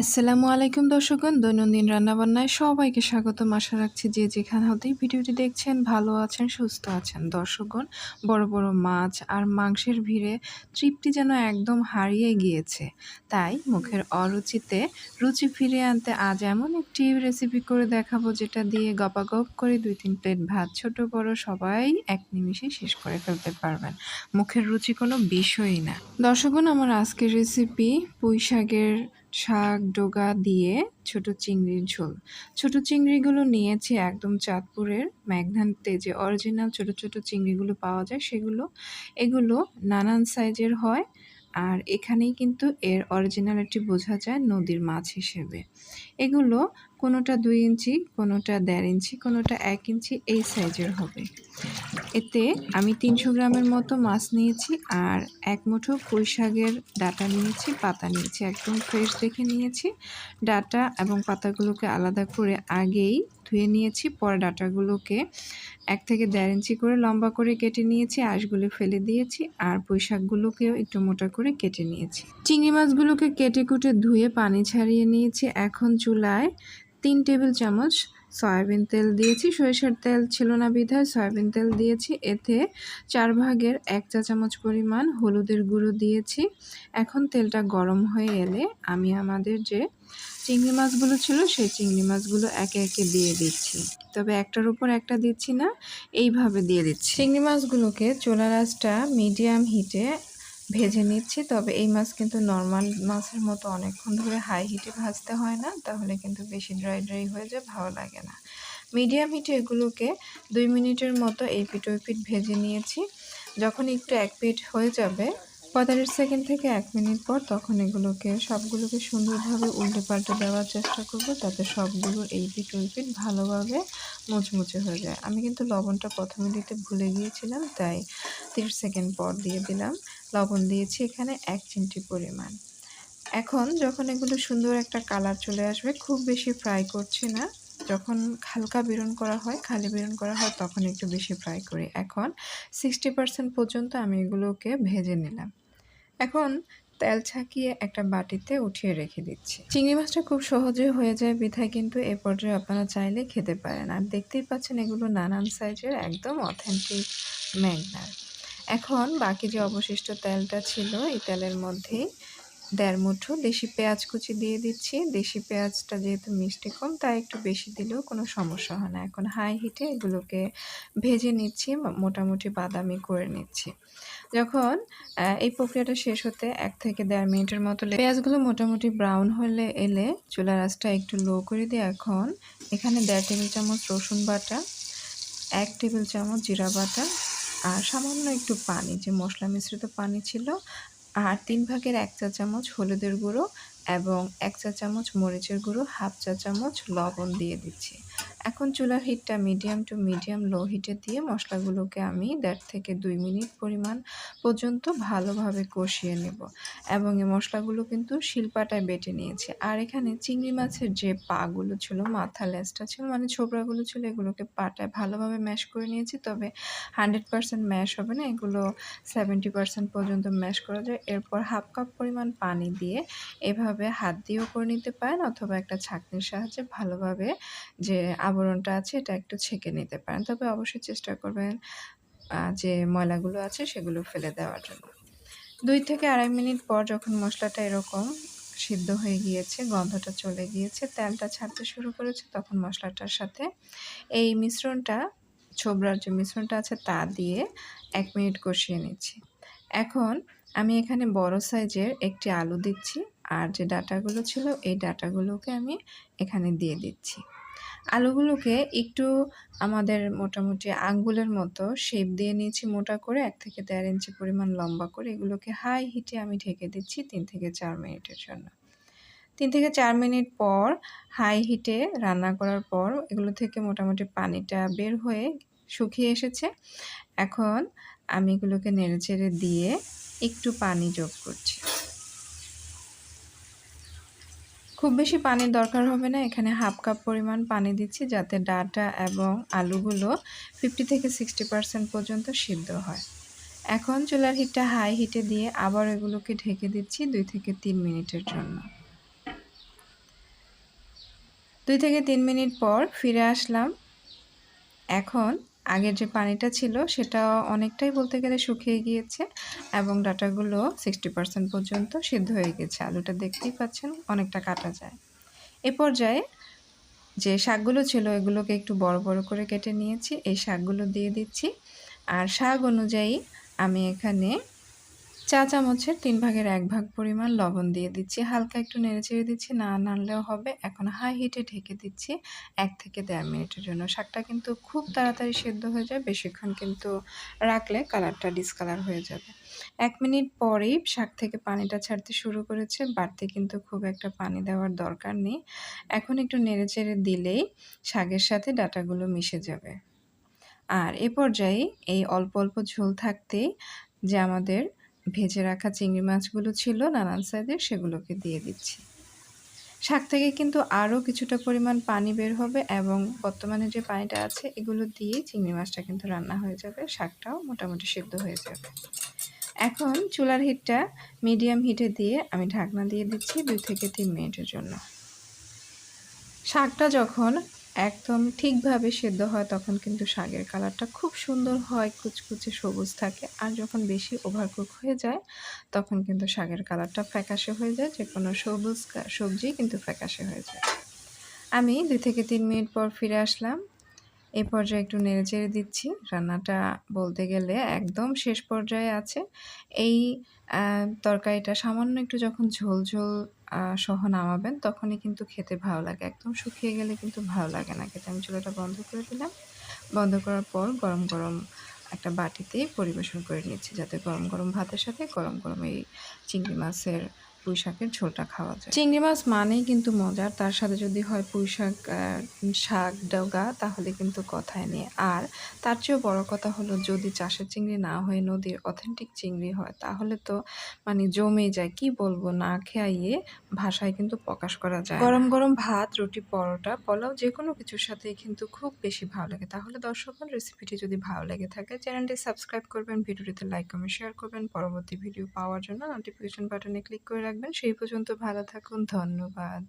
আসসালামু আলাইকুম দর্শকগণ, দৈনন্দিন রান্নাবান্নায় সবাইকে স্বাগতম। আশা রাখছি যে যেখানে হতেই ভিডিওটি দেখছেন, ভালো আছেন, সুস্থ আছেন। দর্শকগণ, বড় বড় মাছ আর মাংসের ভিড়ে তৃপ্তি যেন একদম হারিয়ে গিয়েছে। তাই মুখের অরুচিতে রুচি ফিরে আনতে আজ এমন একটি রেসিপি করে দেখাবো, যেটা দিয়ে গপাগপ করে দুই তিন প্লেট ভাত ছোট বড় সবাই এক নিমিষে শেষ করে ফেলতে পারবেন। মুখের রুচি কোনো বিষয়ই না। দর্শকগণ, আমার আজকের রেসিপি পুঁই শাকের শাক ডোগা দিয়ে ছোট চিংড়ির ঝোল। ছোট চিংড়িগুলো নিয়েছি একদম চাঁদপুরের ম্যাগনানতে যে অরিজিনাল ছোট ছোট চিংড়িগুলো পাওয়া যায় সেগুলো। এগুলো নানান সাইজের হয়। আর এখানেই কিন্তু এর অরিজিনালিটি বোঝা যায় নদীর মাছ হিসেবে। এগুলো কোনোটা দুই ইঞ্চি, কোনোটা দেড় ইঞ্চি, কোনোটা এক ইঞ্চি এই সাইজের হবে। এতে আমি তিনশো গ্রামের মতো মাছ নিয়েছি আর এক মুঠো পুঁই শাকের ডাটা নিয়েছি, পাতা নিয়েছি, একদম ফ্রেশ দেখে নিয়েছি। ডাটা এবং পাতাগুলোকে আলাদা করে আগেই ধুয়ে নিয়েছি, পরে ডাটাগুলোকে এক থেকে দেড় ইঞ্চি করে লম্বা করে কেটে নিয়েছি, আঁশগুলো ফেলে দিয়েছি আর পুঁইশাকগুলোকেও একটু মোটা করে কেটে নিয়েছি। চিংড়ি মাছগুলোকে কেটে কুটে ধুয়ে পানি ছাড়িয়ে নিয়েছি এখন চুলায় তিন টেবিল চামচ সয়াবিন তেল দিয়েছি, সরিষার তেল ছিল না বিধায় সয়াবিন তেল দিয়েছি। এতে চার ভাগের এক চা চামচ পরিমাণ হলুদের গুঁড়ো দিয়েছি। এখন তেলটা গরম হয়ে এলে আমি আমাদের যে চিংড়ি মাছগুলো ছিল, সেই চিংড়ি মাছগুলো একে একে দিয়ে দিচ্ছি। তবে একটার উপর একটা দিচ্ছি না, এইভাবে দিয়ে দিচ্ছি। চিংড়ি মাছগুলোকে চোলা রাসটা মিডিয়াম হিটে ভেজে নিচ্ছি। তবে এই মাছ কিন্তু নর্মাল মাছের মতো অনেকক্ষণ ধরে হাই হিটে ভাজতে হয় না। তাহলে কিন্তু বেশি ড্রাই ড্রাই হয়ে যায়, ভালো লাগে না। মিডিয়াম হিটে এগুলোকে দুই মিনিটের মতো এই পিঠ ওই পিঠ ভেজে নিয়েছি। যখন একটু এক পিঠ হয়ে যাবে, পঁয়তাল্লিশ সেকেন্ড থেকে এক মিনিট পর তখন এগুলোকে, সবগুলোকে সুন্দরভাবে উল্টে পাল্টে দেওয়ার চেষ্টা করব তাতে সবগুলো এই পিঠ ওই পিঠ ভালোভাবে মুচমুচে হয়ে যায়। আমি কিন্তু লবণটা প্রথমে দিতে ভুলে গিয়েছিলাম, তাই তিরিশ সেকেন্ড পর দিয়ে দিলাম। লবণ দিয়েছি এখানে এক চিমটি পরিমাণ। এখন যখন এগুলো সুন্দর একটা কালার চলে আসবে, খুব বেশি ফ্রাই করছি না। যখন হালকা বেরন করা হয়, খালি বেরন করা হয়, তখন একটু বেশি ফ্রাই করি। এখন সিক্সটি পার্সেন্ট পর্যন্ত আমি এগুলোকে ভেজে নিলাম। এখন তেল ছাকিয়ে একটা বাটিতে উঠিয়ে রেখে দিচ্ছি। চিংড়ি মাছটা খুব সহজে হয়ে যায় বিধায়, কিন্তু এ পর্যায়ে আপনারা চাইলে খেতে পারেন। আর দেখতেই পাচ্ছেন এগুলো নানান সাইজের একদম অথেন্টিক ম্যাগনার। এখন বাকি যে অবশিষ্ট তেলটা ছিল, এই তেলের মধ্যেই দেড় মুঠো দেশি পেঁয়াজ কুচি দিয়ে দিচ্ছি। দেশি পেঁয়াজটা যেহেতু মিষ্টি কম, তাই একটু বেশি দিলেও কোনো সমস্যা হয় না। এখন হাই হিটে এগুলোকে ভেজে নিচ্ছি মোটামুটি বাদামি করে নিচ্ছি। যখন এই প্রক্রিয়াটা শেষ হতে এক থেকে দেড় মিনিটের মতো পেঁয়াজগুলো মোটামুটি ব্রাউন হলে এলে চুলা রাসটা একটু লো করে দিয়ে এখন এখানে দেড় টেবিল চামচ রসুন বাটা, এক টেবিল চামচ জিরা বাটা আর সামান্য একটু পানি, যে মশলা মিশ্রিত পানি ছিল, আর তিন ভাগের এক চা চামচ হলুদের গুঁড়ো এবং এক চা চামচ মরিচের গুঁড়ো, হাফ চা চামচ লবণ দিয়ে দিচ্ছি। এখন চুলার হিটটা মিডিয়াম টু মিডিয়াম লো হিটে দিয়ে মশলাগুলোকে আমি দেড় থেকে দুই মিনিট পরিমাণ পর্যন্ত ভালোভাবে কষিয়ে নেব এবং এই মশলাগুলো কিন্তু শিলপাটায় বেটে নিয়েছি। আর এখানে চিংড়ি মাছের যে পাগুলো ছিল, মাথা লেসটা ছিল মানে ছোবড়াগুলো ছিল, এগুলোকে পাটায় ভালোভাবে ম্যাশ করে নিয়েছি। তবে হান্ড্রেড পারসেন্ট ম্যাশ হবে না, এগুলো সেভেন্টি পারসেন্ট পর্যন্ত ম্যাশ করা যায়। এরপর হাফ কাপ পরিমাণ পানি দিয়ে এভাবে হাত দিয়েও করে নিতে পারেন অথবা একটা ছাঁকনির সাহায্যে ভালোভাবে যে আবরণটা আছে এটা একটু ছেঁকে নিতে পারেন। তবে অবশ্যই চেষ্টা করবেন যে ময়লাগুলো আছে সেগুলো ফেলে দেওয়ার জন্য। দুই থেকে আড়াই মিনিট পর যখন মশলাটা এরকম সিদ্ধ হয়ে গিয়েছে, গন্ধটা চলে গিয়েছে, তেলটা ছাড়তে শুরু করেছে, তখন মশলাটার সাথে এই মিশ্রণটা ছোবরার যে মিশ্রণটা আছে তা দিয়ে এক মিনিট কষিয়ে নিচ্ছি। এখন আমি এখানে বড় সাইজের একটি আলু দিচ্ছি। আর যে ডাটাগুলো ছিল, এই ডাটাগুলোকে আমি এখানে দিয়ে দিচ্ছি। আলুগুলোকে একটু আমাদের মোটামুটি আঙ্গুলের মতো শেপ দিয়ে নিয়েছি মোটা করে, এক থেকে দেড় ইঞ্চি পরিমাণ লম্বা করে। এগুলোকে হাই হিটে আমি ঢেকে দিচ্ছি তিন থেকে চার মিনিটের জন্য। তিন থেকে চার মিনিট পর হাই হিটে রান্না করার পর এগুলো থেকে মোটামুটি পানিটা বের হয়ে শুকিয়ে এসেছে। এখন আমি এগুলোকে নেড়ে চেড়ে দিয়ে একটু পানি যোগ করছি। খুব বেশি পানির দরকার হবে না। এখানে হাফ কাপ পরিমাণ পানি দিচ্ছি যাতে ডাটা এবং আলুগুলো ফিফটি থেকে সিক্সটি পারসেন্ট পর্যন্ত সিদ্ধ হয়। এখন চুলার হিটটা হাই হিটে দিয়ে আবার এগুলোকে ঢেকে দিচ্ছি দুই থেকে তিন মিনিটের জন্য। দুই থেকে তিন মিনিট পর ফিরে আসলাম। এখন আগের যে পানিটা ছিল সেটা অনেকটাই বলতে গেলে শুকিয়ে গিয়েছে এবং ডাটাগুলো সিক্সটি পার্সেন্ট পর্যন্ত সিদ্ধ হয়ে গেছে। আলুটা দেখতেই পাচ্ছেন অনেকটা কাটা যায়। এ পর্যায়ে যে শাকগুলো ছিল এগুলোকে একটু বড় বড় করে কেটে নিয়েছি। এই শাকগুলো দিয়ে দিচ্ছি। আর শাক অনুযায়ী আমি এখানে চা চামচের তিন ভাগের এক ভাগ পরিমাণ লবণ দিয়ে দিচ্ছি। হালকা একটু নেড়ে চেড়ে দিচ্ছি, না নাড়লেও হবে। এখন হাই হিটে ঢেকে দিচ্ছি এক থেকে দেড় মিনিটের জন্য। শাকটা কিন্তু খুব তাড়াতাড়ি সেদ্ধ হয়ে যায়, বেশিক্ষণ কিন্তু রাখলে কালারটা ডিসকালার হয়ে যাবে। এক মিনিট পরেই শাক থেকে পানিটা ছাড়তে শুরু করেছে। বাড়তে কিন্তু খুব একটা পানি দেওয়ার দরকার নেই। এখন একটু নেড়ে চেড়ে দিলেই শাকের সাথে ডাটাগুলো মিশে যাবে। আর এ পর্যায়ে এই অল্প অল্প ঝোল থাকতেই যে আমাদের ভেজে রাখা চিংড়ি মাছগুলো ছিল, নানান সাইজের সেগুলোকে দিয়ে দিচ্ছি। শাক থেকে কিন্তু আরও কিছুটা পরিমাণ পানি বের হবে এবং বর্তমানে যে পানিটা আছে, এগুলো দিয়ে চিংড়ি মাছটা কিন্তু রান্না হয়ে যাবে, শাকটাও মোটামুটি সিদ্ধ হয়ে যাবে। এখন চুলার হিটটা মিডিয়াম হিটে দিয়ে আমি ঢাকনা দিয়ে দিচ্ছি দুই থেকে তিন মিনিটের জন্য। শাকটা যখন একদম ঠিকভাবে সেদ্ধ হয় তখন কিন্তু শাকের কালারটা খুব সুন্দর হয়, কুচকুচে সবুজ থাকে। আর যখন বেশি ওভারকুক হয়ে যায়, তখন কিন্তু শাকের কালারটা ফ্যাকাশে হয়ে যায় যে কোনো সবুজ সবজি কিন্তু ফ্যাকাশে হয়ে যায়। আমি দুই থেকে তিন মিনিট পর ফিরে আসলাম। এই পর্যায়ে একটু নেড়ে চেড়ে দিচ্ছি। রান্নাটা বলতে গেলে একদম শেষ পর্যায়ে আছে। এই তরকারিটা সামান্য একটু যখন ঝোল ঝোল সহ নামাবেন, তখনই কিন্তু খেতে ভালো লাগে। একদম শুকিয়ে গেলে কিন্তু ভালো লাগে না। খেতে আমি চুলাটা বন্ধ করে দিলাম। বন্ধ করার পর গরম গরম একটা বাটিতেই পরিবেশন করে নিচ্ছি যাতে গরম গরম ভাতের সাথে গরম গরম এই চিংড়ি মাছের পুঁই শাকের ঝোলটা খাওয়া যায়। চিংড়ি মাছ মানেই কিন্তু মজার তার সাথে যদি হয় পুঁই শাক শাক ডগা তাহলে কিন্তু কথায় নেই। আর তার চেয়েও বড় কথা হলো যদি চাষের চিংড়ি না হয়ে নদীর অথেন্টিক চিংড়ি হয় তাহলে তো মানে জমে যায়। কি বলব না খেয়ে ভাষায় কিন্তু প্রকাশ করা যায় গরম গরম ভাত রুটি পরোটা পোলাও যে কোনো কিছুর সাথে কিন্তু খুব বেশি ভালো লাগে। তাহলে দর্শকগণ রেসিপিটি যদি ভালো লেগে থাকে চ্যানেলটি সাবস্ক্রাইব করবেন ভিডিওটিতে লাইক কমেন্ট শেয়ার করবেন। পরবর্তী ভিডিও পাওয়ার জন্য নোটিফিকেশন বাটনে ক্লিক করে রাখবেন। সেই পর্যন্ত ভালো থাকুন। ধন্যবাদ।